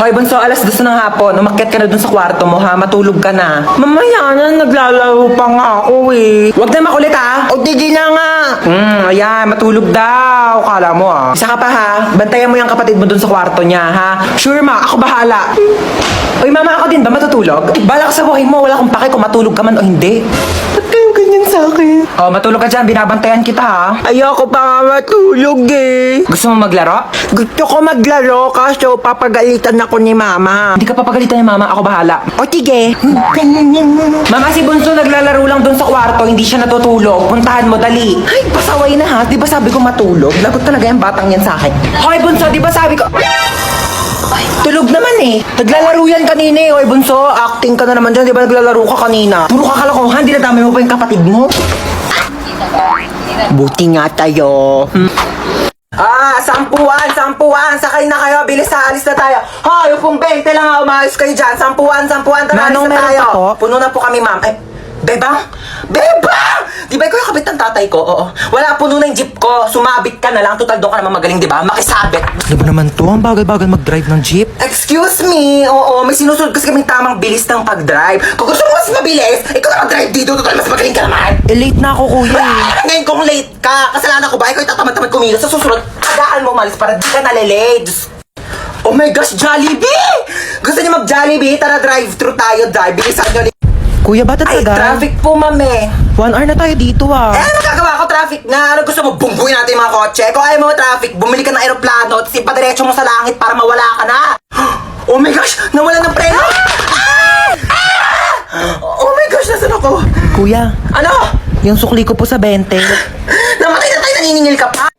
Hoy, bunso, alas dos ng hapon. Umakyat ka na dun sa kwarto mo, ha? Matulog ka na. Mamaya na, naglalaro pa nga ako eh. Huwag na makulit, ha? O, tigil na nga. Hmm, ayan, matulog daw. Kala mo, ah. Isa ka pa, ha? Bantayan mo yung kapatid mo dun sa kwarto niya, ha? Sure, ma. Ako bahala. Uy, mama, ako din ba matutulog? Bala ka sa buhay mo. Wala akong pake kung matulog ka man o hindi. Ganyan sa akin? Oh, matulog ka dyan. Binabantayan kita, ha? Ayoko pa nga matulog eh. Gusto mo maglaro? Gusto ko maglaro kaso papagalitan ako ni mama. Hindi ka papagalitan ni mama. Ako bahala. O, tige. Mama, si Bunso naglalaro lang doon sa kwarto, hindi siya natutulog. Puntahan mo, dali. Ay, pasaway na ha. Di ba sabi ko matulog? Lagot talaga yung batang yan sa akin. Hoy, Bunso, di ba sabi ko... Ay, tulog naman eh. Naglalaro yan kanina eh. Hoy, Bunso, acting ka na naman dyan. Di ba naglalaro ka kanina? Puro ka kalokohan, dinadamay mo pa yung kapatid mo. Buti nga tayo. Ah, sampuan, sampuan. Sakay na kayo. Bilis na, alis na tayo. Hoy, yung pong 20 lang ha. Umayos kayo dyan. Sampuan, sampuan. Tara, Manong, alis na meron tayo. pa po? Puno na po kami, ma'am. Eh, Bebang? Bebang! Di ba ikaw yung kabit ng tatay ko? Oo. Wala, puno na yung jeep ko. Sumabit ka na lang. Total doon ka naman magaling, di ba? Makisabit. Di ba naman to? Ang bagay-bagay mag-drive ng jeep. Excuse me. Oo, may sinusunod kasi kaming tamang bilis ng pag-drive. Kung gusto mo mas mabilis, ikaw na mag-drive dito. Total, mas magaling ka naman. Eh, late na ako, kuya eh. Ah, ngayon kung late ka, kasalanan ko ba? Ikaw yung tatamad-tamad kumilos. Sa susunod, agaan mo malis para di ka nalilate. Diyos- Oh my gosh, Jollibee! Gusto niyo mag-Jollibee? Tara, drive-thru tayo, drive. Bilisan nyo. Kuya, ba't Ay, tagal? traffic po, mame. One hour na tayo dito ah. Eh, ano gagawa ko? Traffic na. Ano gusto mo? Bumbuin natin yung mga kotse. Kung ayaw mo traffic, bumili ka ng aeroplano, tapos ipadiretso mo sa langit para mawala ka na. Oh my gosh! Nawala ng preno! Ah! Ah! Oh my gosh! Nasaan ako? Kuya, Ano? yung sukli ko po sa 20. Namatay na tayo, naniningil ka pa?